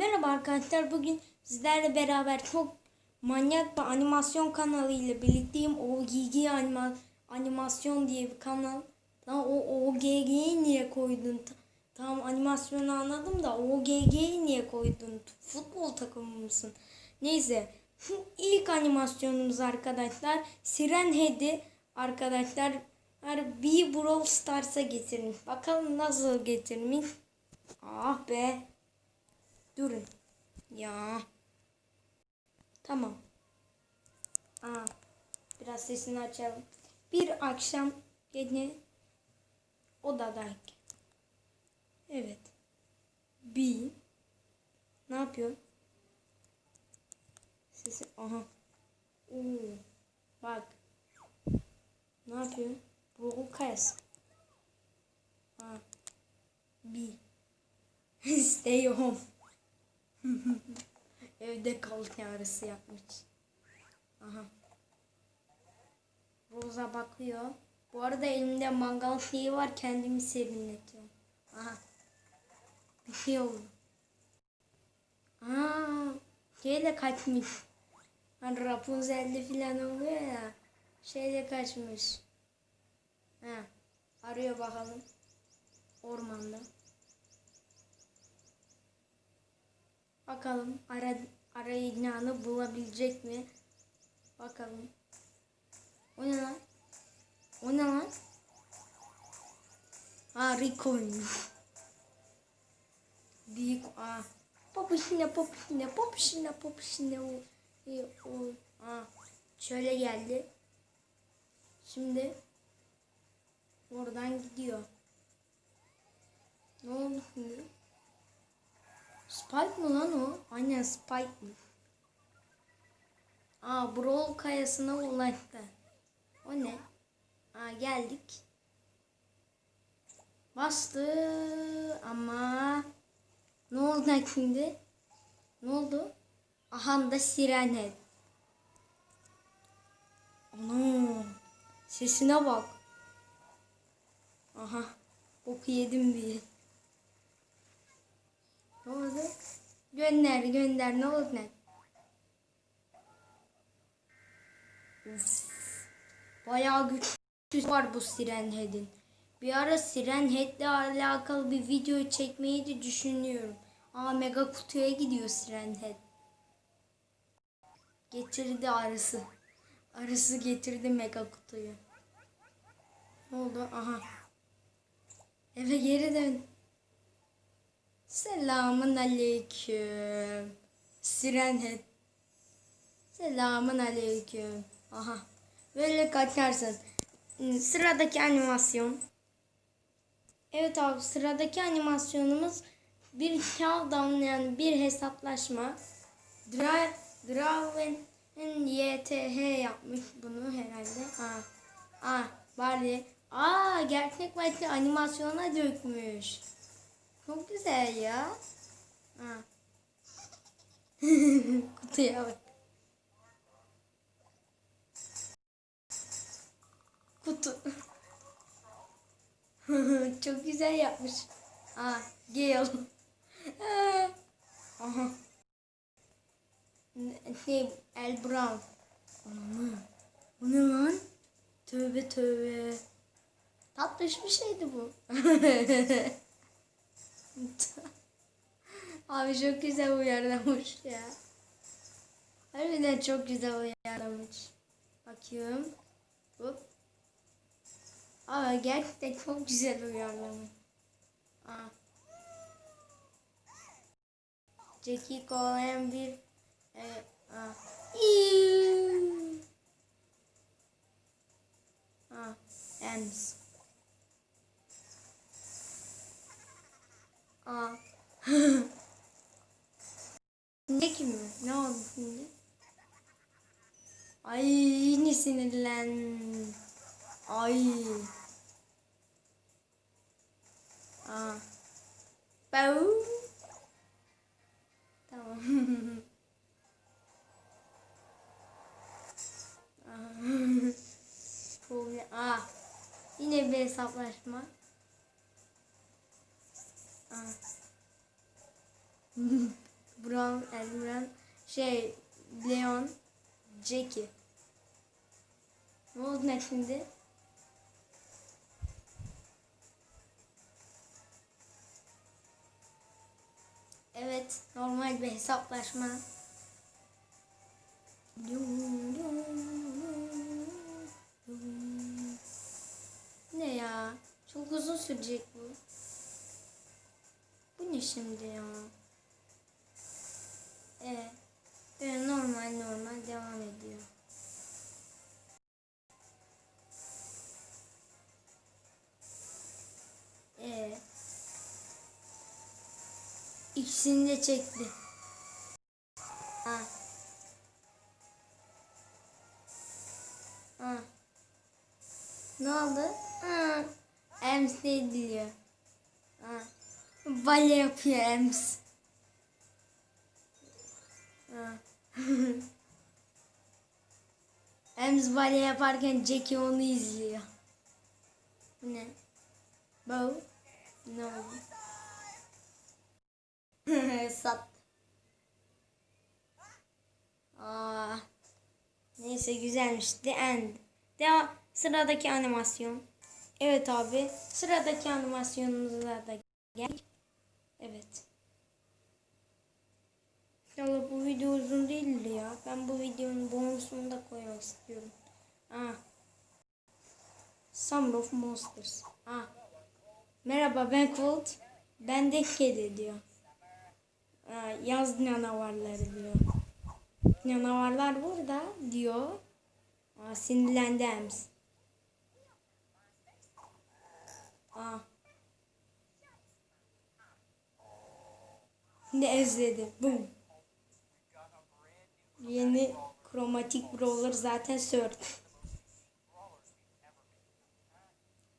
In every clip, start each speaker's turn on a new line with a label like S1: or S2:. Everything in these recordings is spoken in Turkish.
S1: Merhaba arkadaşlar. Bugün sizlerle beraber çok manyak bir animasyon kanalı ile birlikteyim. OGG anima, animasyon diye bir kanal. Tamam o OGG'yi niye koydun? Ta- Tamam animasyonu anladım da OGG'yi niye koydun? Futbol takımı mısın? Neyse. Şu ilk animasyonumuz arkadaşlar. Siren Head'i arkadaşlar bir Brawl Stars'a getirmiş. Bakalım nasıl getirmiş. Ah be. Durun. Ya. Tamam. Aa, biraz sesini açalım. Bir akşam gene odadayken. Evet. Bir. Ne yapıyor? Sesi. Aha. Oo. Bak. Ne yapıyor? Bu kayası. Ha. Bir. Stay home. Evde kal çağrısı yapmış. Aha. Rosa bakıyor. Bu arada elimde mangal şeyi var. Kendimi serinletiyorum. Aha. Bir şey oldu. Aa, şeyle kaçmış. Hani Rapunzel'de falan oluyor ya. Şeyle kaçmış. Ha. Arıyor bakalım. Ormanda. Bakalım ara, arayacağını bulabilecek mi? Bakalım. O ne lan? O ne lan? Ha Rico'ymuş. Büyük a. Popişine popişine popişine popişine o. o, o. Ha. Şöyle geldi. Şimdi oradan gidiyor. Ne oldu şimdi? Spike mı lan o? Aynen Spike'mış. Aa Brawl kayasına ulaştı. O ne? Aa geldik. Bastı ama ne oldu şimdi? Ne oldu? Aha da sirene. Ana sesine bak. Aha boku yedim diye. Oldu? Gönder gönder ne oldu ne? Bayağı güçlü var bu Siren Head'in. Bir ara Siren Head'le alakalı bir video çekmeyi de düşünüyorum. Aa mega kutuya gidiyor Siren Head. Getirdi arısı. Arısı getirdi mega kutuyu. Ne oldu? Aha. Eve geri dön. Selamun aleyküm. Sirenhead. Selamun aleyküm. Aha. Böyle kaçarsın. Hmm, Sıradaki animasyon. Evet abi sıradaki animasyonumuz bir countdown yani bir hesaplaşma. Dra Draven YTH yapmış bunu herhalde. Aa, aa bari. Aa gerçek maçlı animasyona dökmüş. Çok güzel ya. Ha. Kutuya bak. Kutu. Çok güzel yapmış. Aa. Aa, Aha. Şey, El Brown. Anamı. Bu ne lan? Tövbe tövbe. Tatlış bir şeydi bu. Abi çok güzel uyarlamış ya. Harbiden çok güzel uyarlamış. Bakıyorum. Hop. Aa gerçekten çok güzel uyarlamış. Aa. Jackie kovalayan bir e, aa. İyiii. Aa. Ems. ne ki mi? Ne oldu şimdi? Ay yine sinirlen. Ay. Aa. Bau. Tamam. Aa. Yine bir hesaplaşma. Aa. geldim ben. Şey Leon Jackie. Ne oldu ne şimdi? Evet, normal bir hesaplaşma. Ne ya? Çok uzun sürecek bu. Bu ne şimdi ya? İkisini de çekti. Ha. Ha. Ne oldu? Ha. Ems ediliyor. Ha. Bale yapıyor Ems. Ha. Ems bale yaparken Jackie onu izliyor. Ne? Bu? Ne oldu? Sat. Aa. Neyse güzelmiş. The end. Devam. Sıradaki animasyon. Evet abi. Sıradaki animasyonumuza da gel. Evet. İnşallah bu video uzun değildi ya. Ben bu videonun bonusunu da koymak istiyorum. Ah. Summer of Monsters. Ah. Merhaba ben Colt. Ben de kedi diyor. Yaz canavarları diyor. Canavarlar burada diyor. Aa, sinirlendi Ems. Aa. Ne özledi. Bum. Yeni kromatik brawler zaten Sir.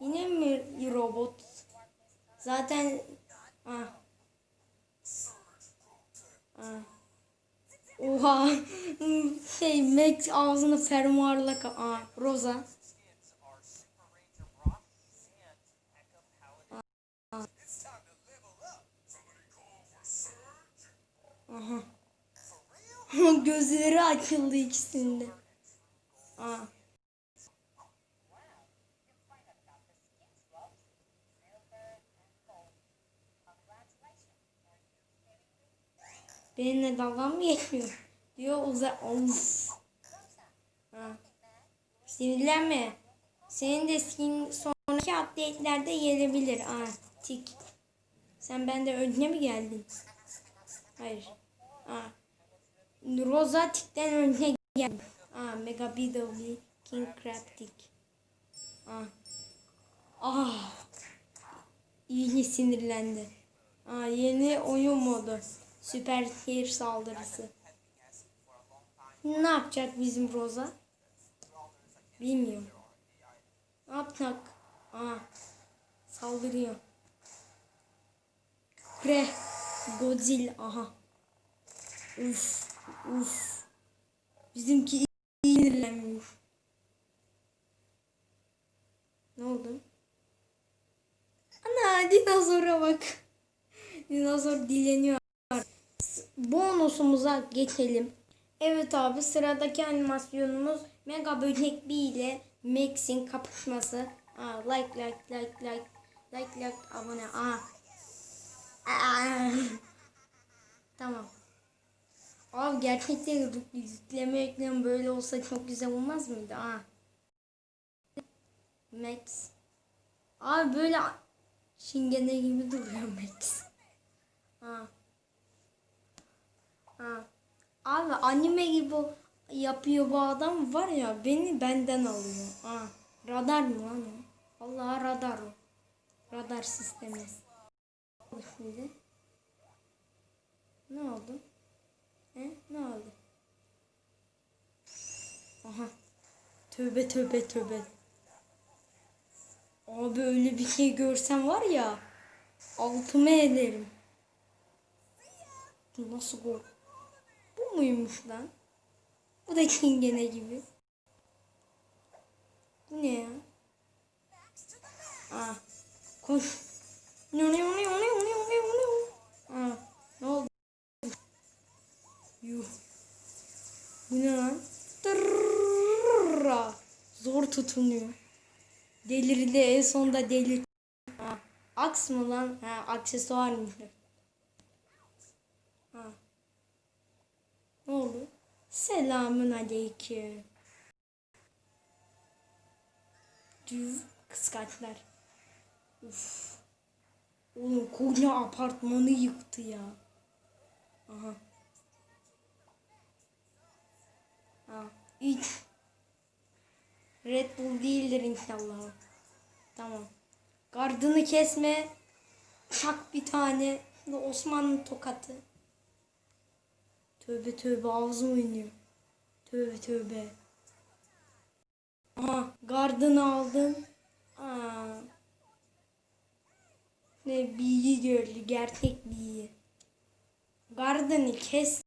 S1: Yine mi robot? Zaten ah. Ah. Oha. Şey Max ağzını fermuarla ka- Aa, Rosa. Aha. Gözleri açıldı ikisinde. Aa. Benimle dalga mı geçmiyor? Diyor uza... Of. Ha. Sinirlenme. Senin de skin sonraki update'lerde gelebilir. Aa, tik. Sen benden önce mi geldin? Hayır. Aa. Rosa tikten önce geldi. Aa, Mega BW King Crab tik. Aa. Ah. İyi sinirlendi. Aa, yeni oyun modu. Süper Tier saldırısı. Ne yapacak bizim Rosa? Bilmiyorum. Ne yapacak? Aa, saldırıyor. Pre. Godzilla. Aha. Uf. Uf. Bizimki sinirlenmiş. Ne oldu? Ana dinozora bak. Dinozor dileniyor. Bonusumuza geçelim. Evet abi sıradaki animasyonumuz Mega Böcek B ile Max'in kapışması. Aa, like like like like like like abone. Aa. Aa. Tamam. Abi gerçekten yükleme yükleme böyle olsa çok güzel olmaz mıydı? Aa. Max. Abi böyle şingene gibi duruyor Max. Aa. Ha. Abi anime gibi yapıyor bu adam var ya beni benden alıyor. Ha. Radar mı lan o? Allah radar o. Radar sistemi. Şimdi. Ne oldu? He? Ne oldu? Aha. Tövbe tövbe tövbe. Abi öyle bir şey görsem var ya altıma ederim. Nasıl gol? Bu muymuş lan? Bu da çingene gibi. Bu ne ya? Aa, koş. Ne ne ne ne ne ne ne? Aa, ne oldu? Bu ne lan? Tırrrra. Zor tutunuyor. Delirdi en sonunda delir. Ha, aks mı lan? Ha, aksesuarmış. Ha. Ne oldu? Selamun aleyküm. Düv kıskaçlar. Uf. Oğlum koca apartmanı yıktı ya. Aha. Ha, ilk Red Bull değildir inşallah. Tamam. Gardını kesme. Çak bir tane. Osmanlı tokatı. Tövbe tövbe ağzım oynuyor. Tövbe tövbe. Aha gardını aldım. Aa. Ne bilgi gördü. Gerçek bilgi. Gardını kes.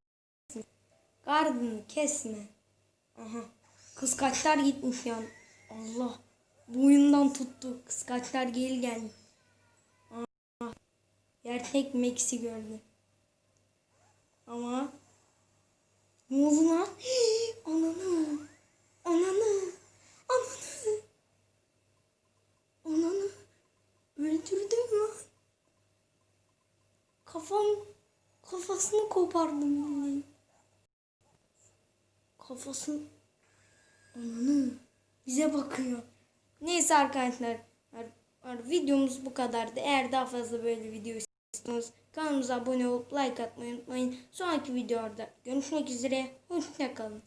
S1: Gardını kesme. Aha. Kıskaçlar gitmiş yani. Allah. Boyundan tuttu. Kıskaçlar geri geldi. Aha. Gerçek Max'i gördü. Ama ne oldu lan? Hii, Ananı. Ananı. Ananı. Ananı. Öldürdüm lan. Kafam kafasını kopardım bildiğin. Kafasını Ananı bize bakıyor. Neyse arkadaşlar ar- ar- videomuz bu kadardı. Eğer daha fazla böyle video istiyorsanız kanalımıza abone olup like atmayı unutmayın. Sonraki videoda görüşmek üzere. Hoşçakalın.